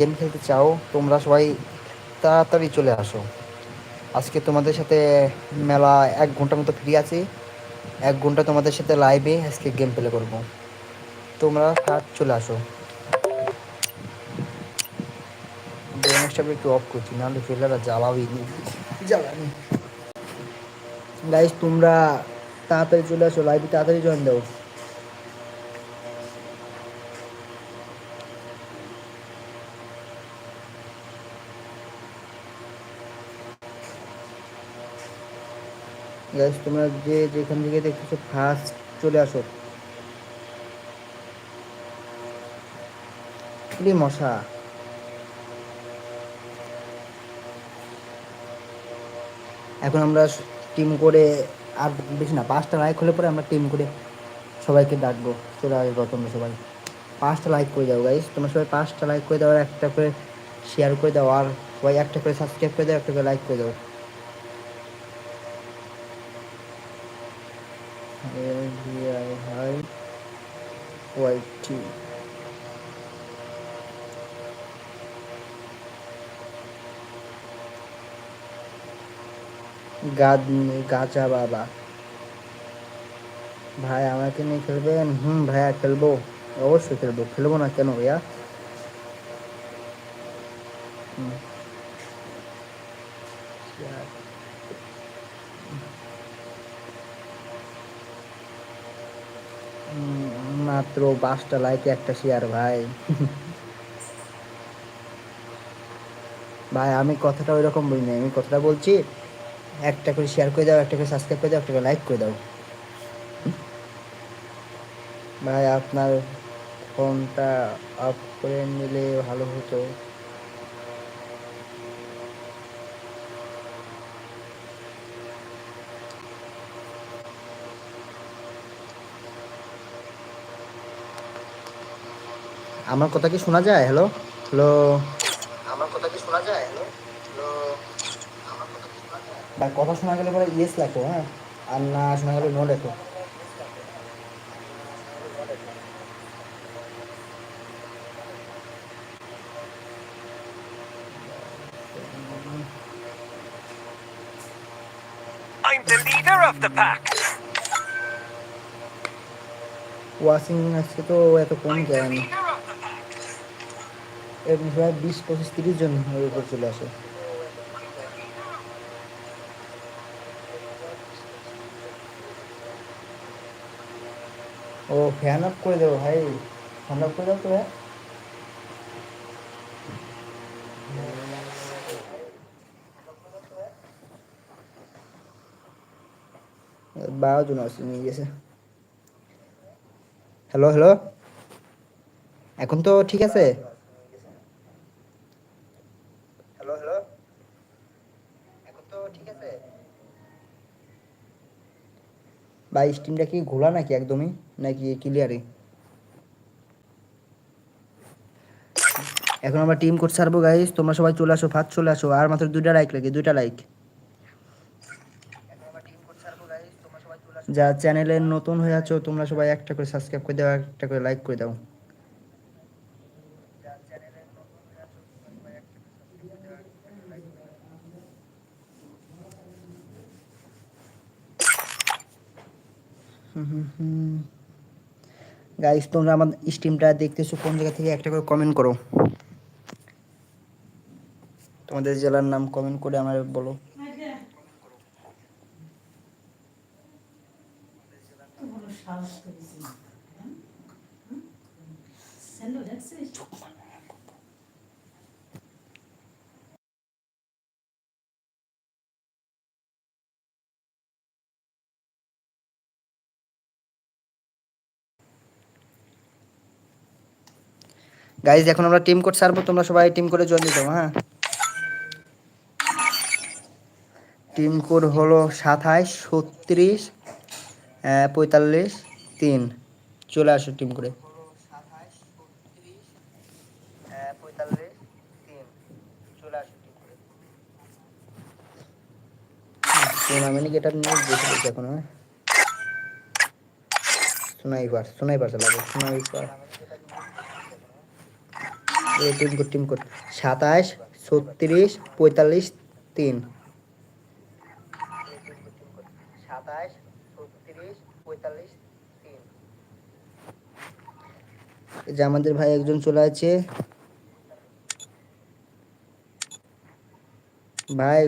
Game খেলতে চাও, তোমরা সবাই তাড়াতাড়ি চলে আসো। আজকে তোমাদের সাথে মেলা এক ঘণ্টার মতো ফ্রি আছি। এক ঘণ্টা তোমাদের সাথে লাইভে আজকে গেম প্লে করব। তোমরা তার চলে আসো। একটু অফ করছি, নাহলে ফেলারা জ্বালাবি জ্বালানি গাইস তোমরা তাড়াতাড়ি চলে আসো লাইভে তাড়াতাড়ি জয়েন দাও। গাইস তোমরা যে যেখান থেকে দেখতেছো ফার্স্ট চলে আসো। মশা। এখন আমরা টিম করে আর বেশি না, পাঁচটা লাইক হলে পরে আমরা টিম করে সবাইকে ডাকবো। চলে আসব তোমরা সবাই। পাঁচটা লাইক করে দাও গাইস তোমরা সবাই পাঁচটা লাইক করে দাও আর একটা করে শেয়ার করে দাও। আর সবাই একটা করে সাবস্ক্রাইব করে দাও, একটা করে লাইক করে দাও। ওয়াইটি গাদ গাচা বাবা ভাই আমাকে নিয়ে খেলবেন হুম ভাইয়া খেলব অবশ্যই খেলব খেলব না কেন ভাইয়া হুম। মাত্র পাঁচটা লাইক একটা শেয়ার ভাই। ভাই, আমি কথাটা ওই রকম বলি না আমি কথাটা বলছি, একটা করে শেয়ার করে দাও, একটা করে সাবস্ক্রাইব করে দাও, একটা করে লাইক করে দাও। ভাই, আপনার ফোনটা অফ করে নিলে ভালো হতো। আমার কথা কি শোনা যায়? হ্যালো হ্যালো আমার কথা কি শোনা যায়? হ্যালো হ্যালো কথা শোনা গেলে পরে ইয়েস লেখো হ্যাঁ? আর না শোনা গেলে নো লেখো। I'm the leader of the pack. Washing আজকে তো এত কম the pack. এরকম প্রায় বিশ, পঁচিশ, তিরিশ জন এর উপর চলে আসে। ও ফ্যান অফ করে দেবো ভাই। ফ্যান অফ করে দাও তো ভাই। বারো জন আছে, নিয়ে গেছে। হ্যালো হ্যালো এখন তো ঠিক আছে হ্যালো হ্যালো এখন তো ঠিক আছে ভাই স্টিমটা কি ঘোলা নাকি একদমই? নাকি ক্লিয়ারে এখন আমরা টিম কোড ছাড়বো গাইস তোমরা সবাই চলে আসো ফার্স্ট চলে আসো। আর মাত্র দুইটা লাইক লাগে দুইটা লাইক যা চ্যানেলে নতুন হয়ে আছো, তোমরা সবাই একটা করে সাবস্ক্রাইব করে দাও, একটা করে লাইক করে দাও। গাইস তোমরা আমার স্ট্রিমটা দেখতেছো কোন জায়গা থেকে একটা করে কমেন্ট করো। তোমাদের জেলার নাম কমেন্ট করে আমার বলো। গাইজ এখন আমরা টিম কোড ছাড়বো তোমরা সবাই টিম কোডে জয়েন দিতে হ্যাঁ টিম কোড হলো সাতাইশ, ছত্রিশ পঁয়তাল্লিশ, তিন। চলে আসো টিম করে টুর্নামেন্ট এটা নিয়ে বসে বসে এখন হ্যাঁ? স্নাইপার স্নাইপার চালাবো sniper team code team code সাতাশ, ছত্রিশ, পঁয়তাল্লিশ, তিন। যে আমাদের ভাই একজন চলে আছে। ভাই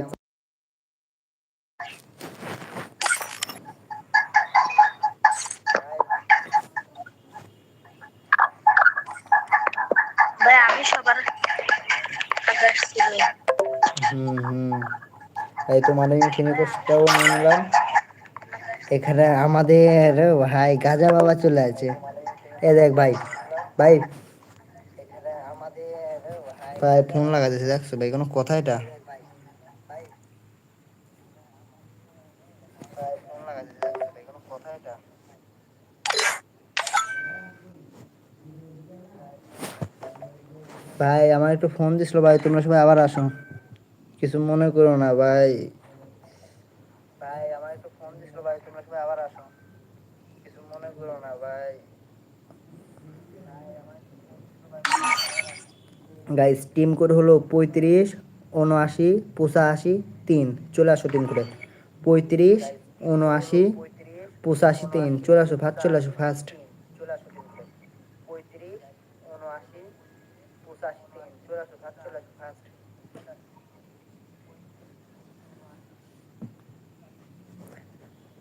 তোমার আমি ফিনিকোসটাও নিয়ে নিলাম এখানে আমাদের ভাই, গাজা বাবা চলে আছে। এ দেখ ভাই ভাই। ভাই ফোন লাগাতেছে, দেখছ ভাই, কোনো কথা এটা? ভাই, আমার একটু ফোন দিছিল, ভাই, তোমরা সবাই আবার আসো। কিছু মনে করো না, ভাই আমার একটু ফোন দিছিল ভাই তোমরা সবাই আবার আসো করো না ভাই গাইস টিম কোড হলো পঁয়ত্রিশ উনআশি পঁচাশি তিন। চলে আসো টিম কোডে পঁয়ত্রিশ উনআশি পঁচাশি তিন। চলে আসো ফার্স্ট চলে আসো ফার্স্ট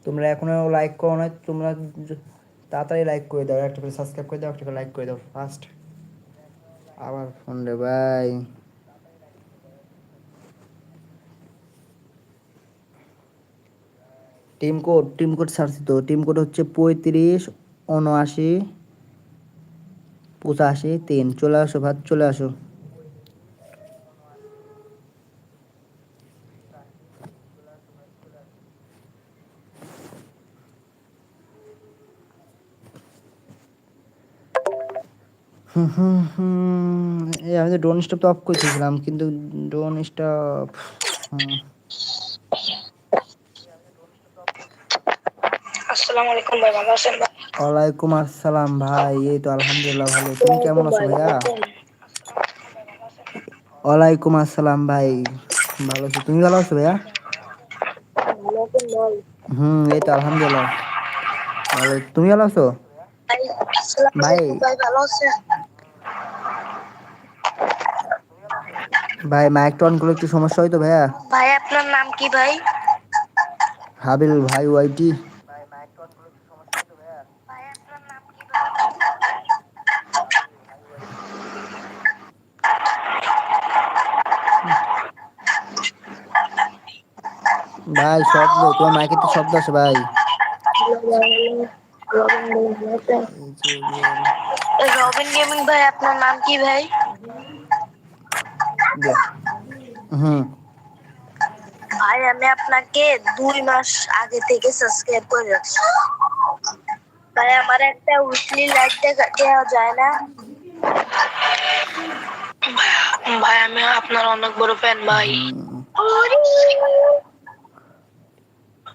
তোমরা এখনও লাইক করো না তোমরা তাড়াতাড়ি লাইক করে দাও, একটা করে সাবস্ক্রাইব করে দাও, একটা করে লাইক করে দাও ফার্স্ট আবার ফোন রে ভাই team code team code search তো টিম কোড হচ্ছে পঁয়ত্রিশ, উনআশি, পঁচাশি, তিন। চলে আসো, ভাত, চলে আসো। এই আমি তো ড্রোন স্টপ তো অফ করেছিলাম কিন্তু ড্রোন স্টপ আসসালামু আলাইকুম ভাই ভালো আছেন ভাই? ওয়ালাইকুম আসসালাম ভাই এই তো আলহামদুলিল্লাহ ভালো। তুমি কেমন আছো ভাইয়া? ওয়ালাইকুম আসসালাম ভাই ভালো আছো? তুমি ভালো আছো ভাইয়া? হুম এই তো আলহামদুলিল্লাহ। ভালো তুমি ভালো আছো? ভাই ভালো আছেন? ভাই মাইকটা অন করলে একটু সমস্যা হয়তো ভাইয়া। ভাই আপনার নাম কি ভাই? হাবিল ভাই ওয়াইটি ভাই শব্দ তোমার মাইকের তো শব্দ আছে ভাই। রবিন গেমিং ভাই আপনার নাম কি ভাই? হুম। ভাই আমি আপনাকে দুই মাস আগে থেকে সাবস্ক্রাইব করে রাখছি। ভাই আমার একটা উইকলি লাইট দেওয়া যায় না। ভাই আমি আপনার অনেক বড় ফ্যান ভাই।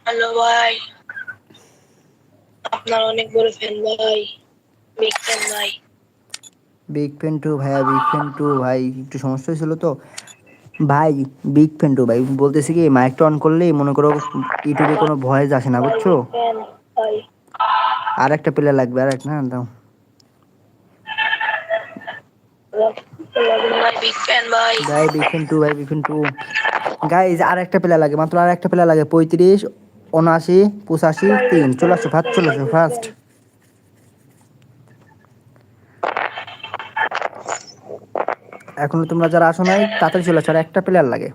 হ্যালো ভাই। আপনার অনেক বড় ফ্যান ভাই। বিগ ফ্যান ভাই। বিগ ফ্যান টু ভাইয়া বিগ ফ্যান টু ভাই। একটু সমস্যা হয়েছিল তো? ভাই বিগ ফ্যান টু ভাই। বলতেছি কি মাইকটা অন করলেই মনে করো ইউটিউবে কোনো ভয়েস আসে না, বুঝছ? আর একটা প্লেয়ার লাগবে, আর একটা না, দাও। ভাই বিগ ফ্যান ভাই বিগ ফ্যান টু ভাই বিগ ফ্যান গাইজ আর একটা প্লেয়ার লাগে, মাত্র আর একটা প্লেয়ার লাগে, পঁয়ত্রিশ, উনআশি, পঁচাশি, তিন চলে আসো ফার্স্ট চলে আসো ফার্স্ট এখনও তোমরা যারা আসো নাই, তাড়াতাড়ি চলে আসো, আর একটা প্লেয়ার লাগে।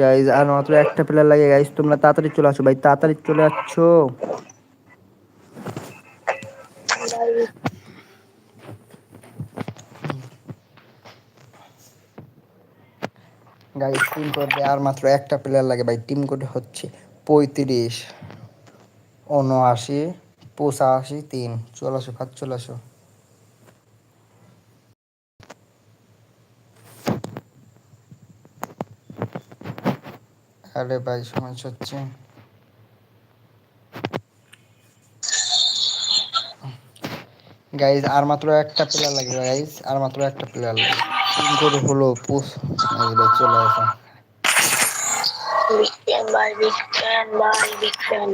গাইজ আর মাত্র একটা প্লেয়ার লাগে। গাইজ তোমরা তাড়াতাড়ি চলে আসো, ভাই, তাড়াতাড়ি চলে আসছো ভাই কোডে আর মাত্র একটা প্লেয়ার লাগে ভাই টিম কোড হচ্ছে পঁয়ত্রিশ, উনআশি, পঁচাশি তিন চলে আসো ভাত আরে ভাই, সমস্যা হচ্ছে। গাইজ আর মাত্র একটা প্লেয়ার লাগে গাইজ আর মাত্র একটা প্লেয়ার লাগে। হলো পুষ চলে আসো। Big fan, bye, big fan, bye, big fan.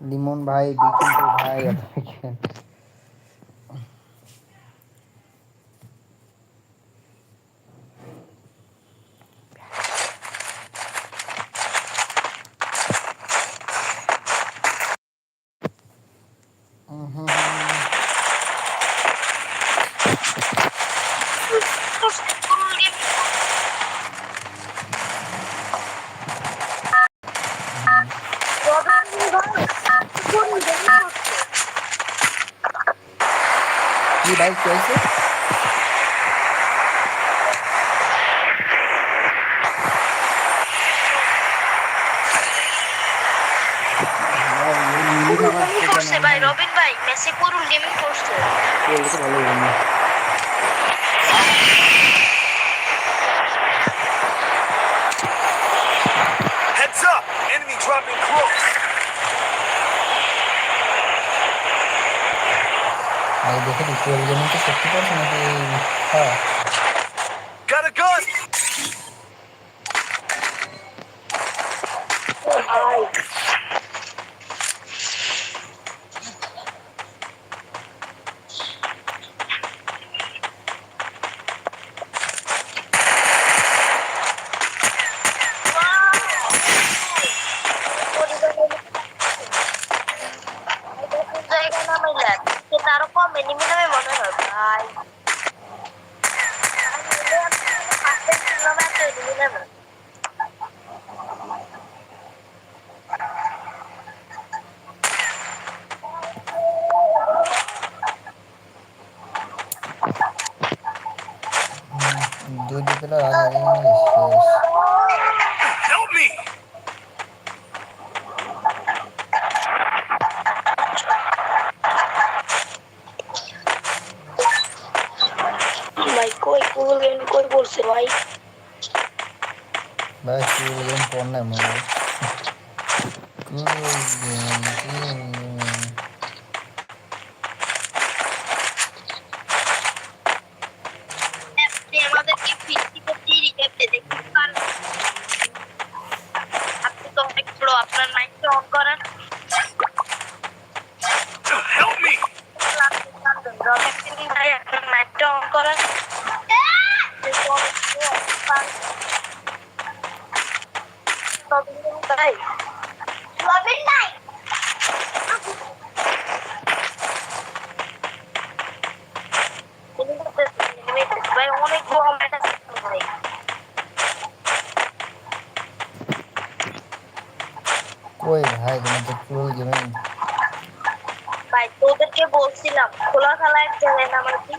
Limon ভাই বিকিন ভাই গেম পড় না মনে হয় টুয়েলভ গেম আপনি আমাদেরকে ফিরতি করতে রিজেক্ট দেখতে পারেন আপনি তো অনেক বড় আপনার মাইকটা অন করেন Help me! রবিন ভাই আপনার মাইকটা অন করেন রবিন ভাই রবিন ভাই ভাই অনেক বড় ম্যাচ ভাই কই ভাই তোমাদের টুয়েলভ গেমিং ভাই তোদেরকে বলছিলাম খোলা খেলায় চলে না আমার কি?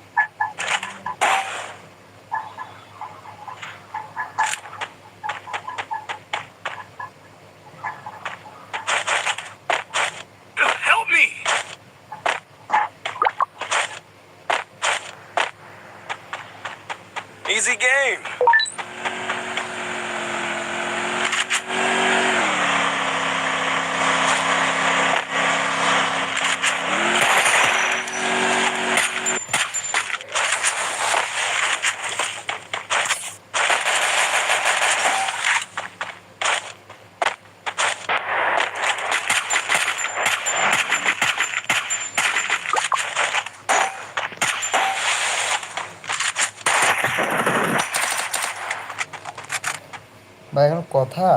ভাই, এখন কথা।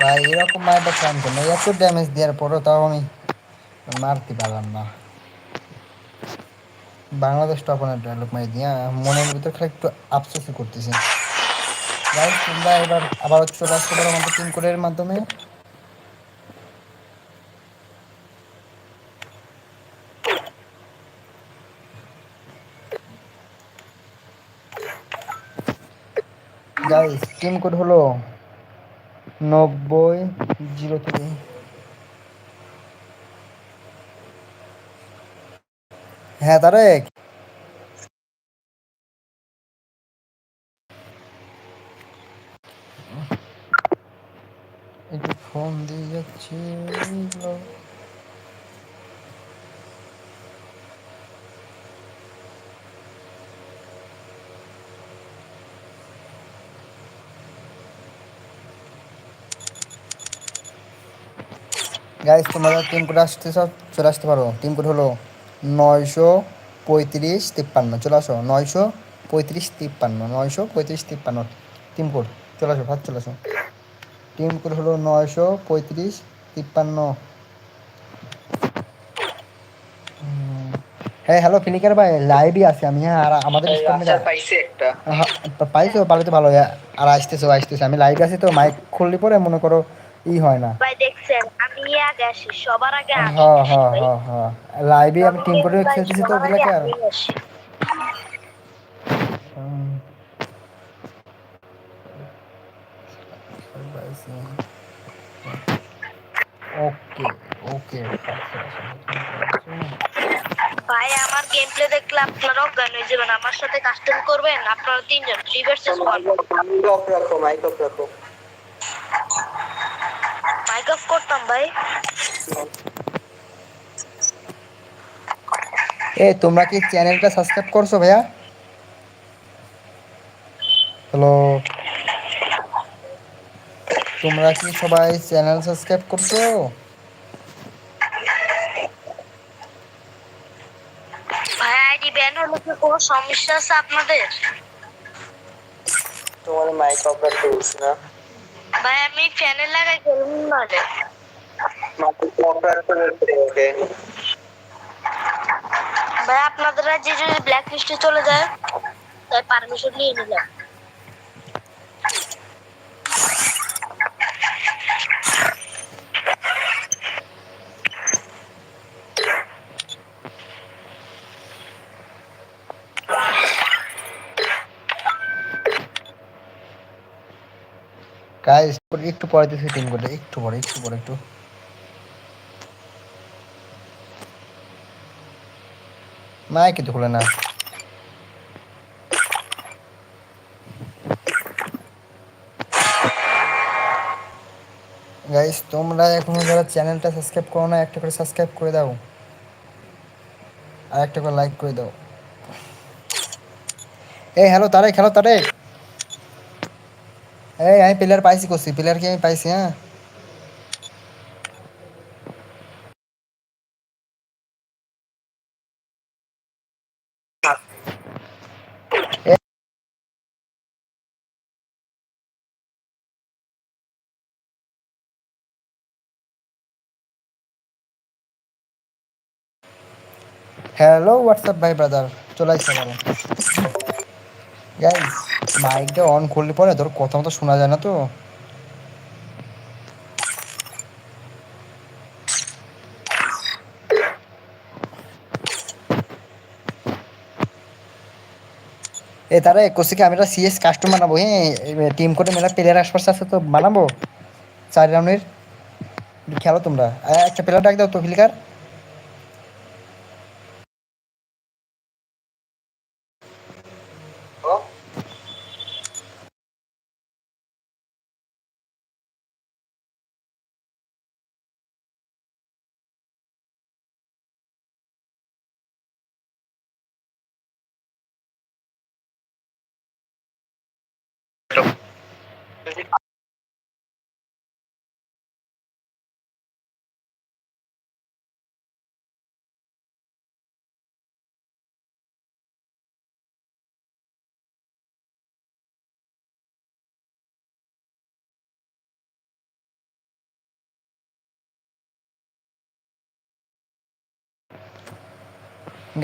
ভাই, এরকম মারটা কাম কেন এত ড্যামেজ দেওয়ার পরেও তাও আমি মারতে পারলাম না। বাংলাদেশ টপ অনেক ডায়লগ মারি দিয়া মনের ভিতর খালি একটু আফসোসই করতেছি। গাইস তোমরা এবার আবার চলে আসতে পারো আমাদের টিম কোডের মাধ্যমে। গাইস টিম কোড হলো নব্বই, জিরো থ্রি হ্যাঁ তারেক। একটু ফোন দিয়ে যাচ্ছি গাইস তোমরা টিম কোড আসতে সব চলে আসতে পারো। টিম কোড হলো নয়শো পঁয়ত্রিশ তিপ্পান্ন। চলে আসো নয়শো পঁয়ত্রিশ তিপ্পান্ন নয়শো পঁয়ত্রিশ তিপ্পান্ন। টিম কোড চলে আসো ভাত চলে আসো। টিম কোড হলো নয়শো পঁয়ত্রিশ তিপ্পান্ন। হ্যাঁ হ্যালো ফিনিকার ভাই লাইভই আছে আমি হ্যাঁ আর আমাদের পাইছে একটা। হ্যাঁ, পাইছো পারলে তো ভালো হ্যাঁ, আর আসতেছো আসতেছো। আমি লাইভ আছি তো মাইক খুললি পরে মনে করো ই হয় না। ভাই দেখছেন আমি আগে আসি সবার আগে হ্যাঁ আসি হ্যাঁ হ্যাঁ হ্যাঁ। লাইভে আমি টিম করে খেলতেছি তো সবার আগে আর। ওকে ওকে ভাই আমার গেম প্লে দেখলে আপনারা অজ্ঞান হয়ে যাবেন। আমার সাথে কাস্টম করবেন আপনারা তিনজন থ্রি ভার্সেস ওয়ান অফ রাখো মাইক অফ রাখো। অফ করতাম ভাই। এ তোমরা কি চ্যানেলটা সাবস্ক্রাইব করছ ভাইয়া? হ্যালো তোমরা কি সবাই চ্যানেল সাবস্ক্রাইব করছ? ভাই আইডি হলে কি কোনো সমস্যা আছে আপনাদের? তোমার মাইক অফ রাখতে বলছি না। ভাই আমি ফ্যানের লাগাই খেলুন বলছি ওকে ভাই আপনাদের রাজ্যে যদি ব্ল্যাক লিস্টে চলে যায় তাই পারমিশন নিয়ে নিলাম গাইস একটু পরে দিছি টিম করে একটু পরে একটু পরে একটু। মাই কিন্তু খুলে না। গাইস তোমরা এখনও যারা চ্যানেলটা সাবস্ক্রাইব করো না, একটা করে সাবস্ক্রাইব করে দাও। আর একটা করে লাইক করে দাও। এই, হ্যালো তারেক হ্যালো তারেক এই আমি প্লেয়ার পাইছি করছি প্লেয়ার কি আমি পাইছি হ্যাঁ হ্যালো হোয়াটসঅ্যাপ ভাই ব্রাদার চলে আসতে পারো গাইস মাইকটা অন করলে পরে তোর কথা মতো শোনা যায় না তো। এ তারা কোসিকে আমি একটা সিএস কাস্টম বানাবো হ্যাঁ টিম করে মেলা প্লেয়ার আশপাশ আছে তো বানাবো। চার রাউন্ডের। খেলো তোমরা। একটা প্লেয়ার ডাক দাও তো ফিলিকার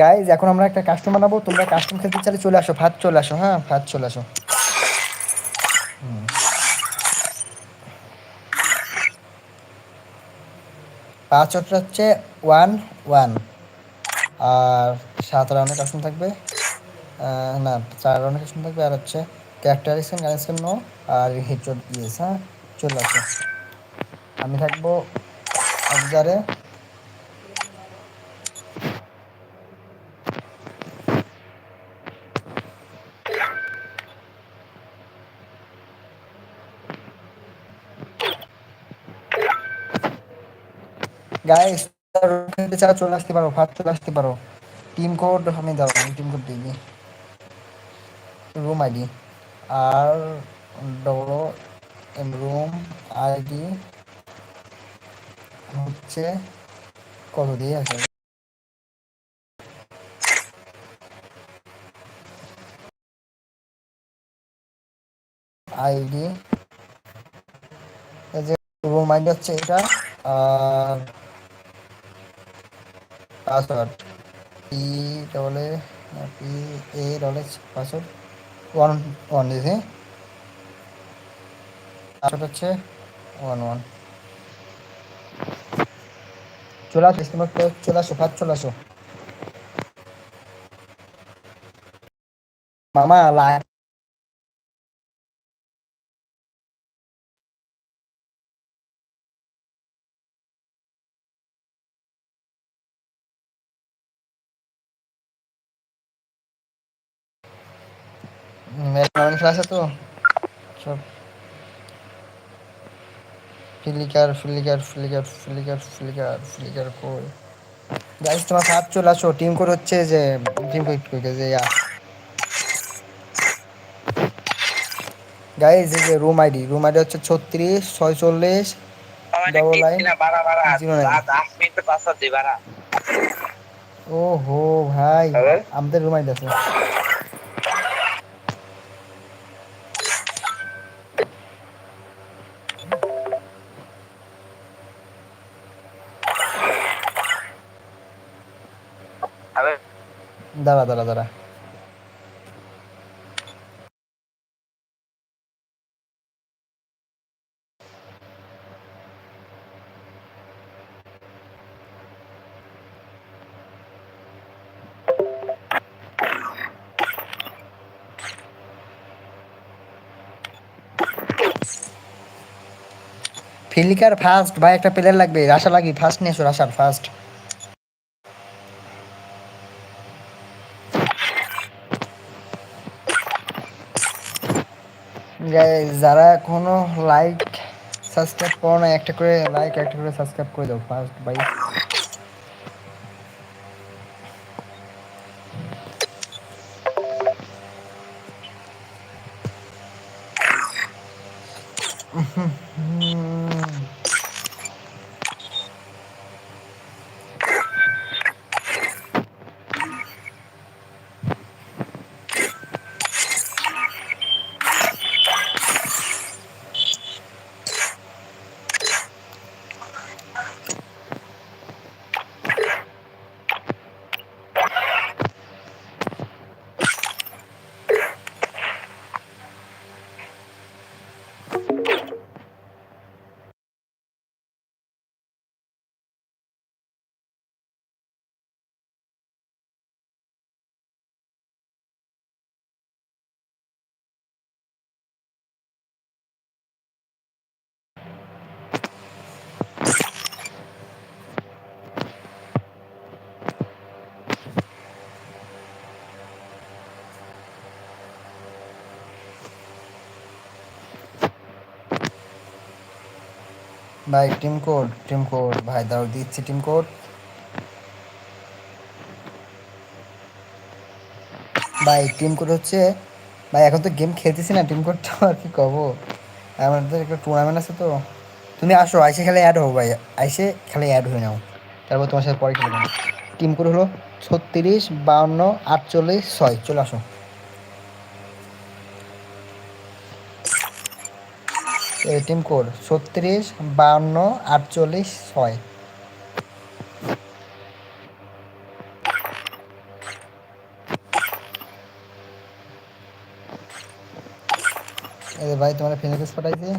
গাইজ এখন আমরা একটা কাস্টম বানাবো, তোমরা কাস্টম খেলতে চাইলে চলে আসো, ভাত চলে আসো হ্যাঁ ভাত চলে আসো। পাঁচ ওটা হচ্ছে ওয়ান ওয়ান আর সাত রাউন্ডের কাস্টম থাকবে না, চার রাউন্ডের কাস্টম থাকবে, আর হচ্ছে character scan gun scan no আর হিট ইয়েস হ্যাঁ চলে আসো। আমি থাকব অবজারে গাইস ছাড়া চলে আসতে পারো, ভাত চলে আসতে পারো। টিম কোড আমি দাও, আমি টিম কোড দিই। রুম আইডি আর ডবল এম রুম আইডি হচ্ছে কত দিয়ে আছে? আইডি এই যে রুম আইডি হচ্ছে এটা, আর password P double A P A double S password one one দিয়েছে পাসওয়ার্ড হচ্ছে ওয়ান ওয়ান চলে আসো তোমার চলে আসো ভাত চলে আসো মামা লাই নরম খেলা আছে তো? সব। ফিলিকার ফিলিকার ফিলিকার ফিলিকার ফিলিকার ফিলিকার কই? গাইস তোমার ভাত চলে আসো টিম কোড হচ্ছে যে টিম কোড কই যে ইয়া। গাইস এই যে রুম আইডি রুম আইডি হচ্ছে ছত্রিশ ছয়চল্লিশ ডবল লাইন জিরো নাইন ও হো ভাই আমাদের রুম আইডি আছে। দাঁড়া দাঁড়া দাঁড়া। ফিলিকার ফার্স্ট ভাই, একটা প্লেয়ার লাগবে। রাশা লাগি ফার্স্ট নিয়ে এসো, রাশার ফার্স্ট যারা এখনও লাইক সাবস্ক্রাইব করো না একটা করে লাইক একটা করে সাবস্ক্রাইব করে দাও ফার্স্ট ভাই ভাই টিম কোড টিম কোড ভাই, দাও, দিচ্ছি টিম কোড ভাই টিম কোড হচ্ছে, ভাই, এখন তো গেম খেলতেছি না টিম কোডটা আর কি কব? আমাদের একটা টুর্নামেন্ট আছে তো। তুমি আসো, আইসে খেলে অ্যাড হও ভাই। আইসে খেলে অ্যাড হয়ে নাও। তারপর তোমার সাথে পরে খেলব। টিম কোড হলো ছত্রিশ, বাউন্ন, আটচল্লিশ, ছয়। চলে আসো। এটিএম কোড ছত্রিশ বাউন্ন আটচল্লিশ ছয়। ভাই তোমার ফেসবুক পাঠাইছি।